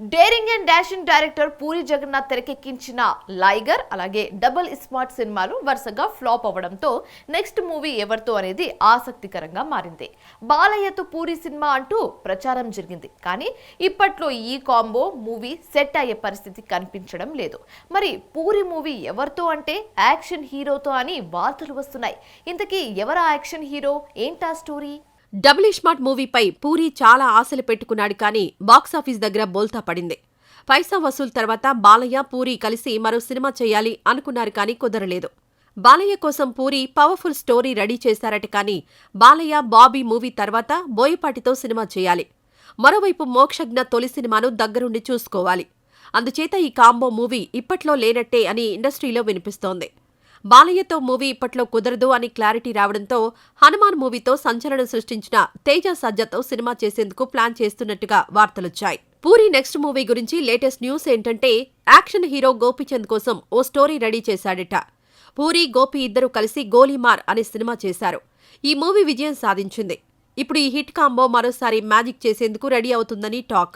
Daring and dashing director Puri Jagannadh తెరకెక్కించిన లైగర్ అలాగే double smart సినిమాలు వరుసగా ఫ్లాప్ అవ్వడంతో నెక్స్ట్ మూవీ ఎవరితో అనేది ఆసక్తికరంగా మారింది. బాలయ్యతో పూరి సినిమా అంటూ ప్రచారం జరిగింది. కానీ ఇప్పట్లో ఈ కాంబో మూవీ సెట్ అయ్యే పరిస్థితి కనిపించడం లేదు. మరి పూరి మూవీ ఎవరితో అంటే యాక్షన్ హీరోతో అని వార్తలు వస్తున్నాయి. ఇంతకీ ఎవరా యాక్షన్ హీరో? ఏంటా స్టోరీ? డబుల్ ఇస్మార్ట్ మూవీపై పూరి చాలా ఆశలు పెట్టుకున్నాడు కానీ బాక్సాఫీస్ దగ్గర బోల్తా పడింది. పైసా వసూల్ తర్వాత బాలయ్య పూరి కలిసి మరో సినిమా చేయాలి అనుకున్నారు కానీ కుదరలేదు. బాలయ్య కోసం పూరి పవర్ఫుల్ స్టోరీ రెడీ చేశారట కానీ బాలయ్య బాబీ మూవీ తర్వాత బోయపాటితో సినిమా చేయాలి. మరోవైపు మోక్షజ్ఞ తొలి సినిమాను దగ్గరుండి చూసుకోవాలి. అందుచేత ఈ కాంబో మూవీ ఇప్పట్లో లేనట్టే అని ఇండస్ట్రీలో వినిపిస్తోంది. బాలయ్యతో మూవీ ఇప్పట్లో కుదరదు అని క్లారిటీ రావడంతో హనుమాన్ మూవీతో సంచలనం సృష్టించిన తేజ సజ్జతో సినిమా చేసేందుకు ప్లాన్ చేస్తున్నట్టుగా వార్తలొచ్చాయి. పూరి నెక్స్ట్ మూవీ గురించి లేటెస్ట్ న్యూస్ ఏంటంటే యాక్షన్ హీరో గోపీచంద్ కోసం ఓ స్టోరీ రెడీ చేశాడట. పూరి గోపి ఇద్దరు కలిసి గోలీమార్ అనే సినిమా చేశారు. ఈ మూవీ విజయం సాధించింది. ఇప్పుడు ఈ హిట్ కాంబో మరోసారి మ్యాజిక్ చేసేందుకు రెడీ అవుతుందని టాక్.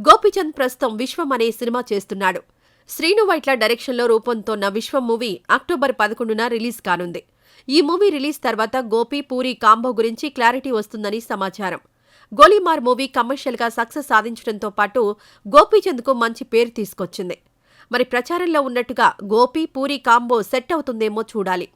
గోపీచంద్ ప్రస్తుతం విశ్వం అనే సినిమా చేస్తున్నాడు. శ్రీను వైట్ల డైరెక్షన్లో రూపొందుతోన్న విశ్వం మూవీ అక్టోబర్ పదకొండున రిలీజ్ కానుంది. ఈ మూవీ రిలీజ్ తర్వాత గోపి పూరి కాంబో గురించి క్లారిటీ వస్తుందని సమాచారం. గోలీమార్ మూవీ కమర్షియల్గా సక్సెస్ సాధించడంతో పాటు గోపీచంద్కు మంచి పేరు తీసుకొచ్చింది. మరి ప్రచారంలో ఉన్నట్టుగా గోపి పూరి కాంబో సెట్ అవుతుందేమో చూడాలి.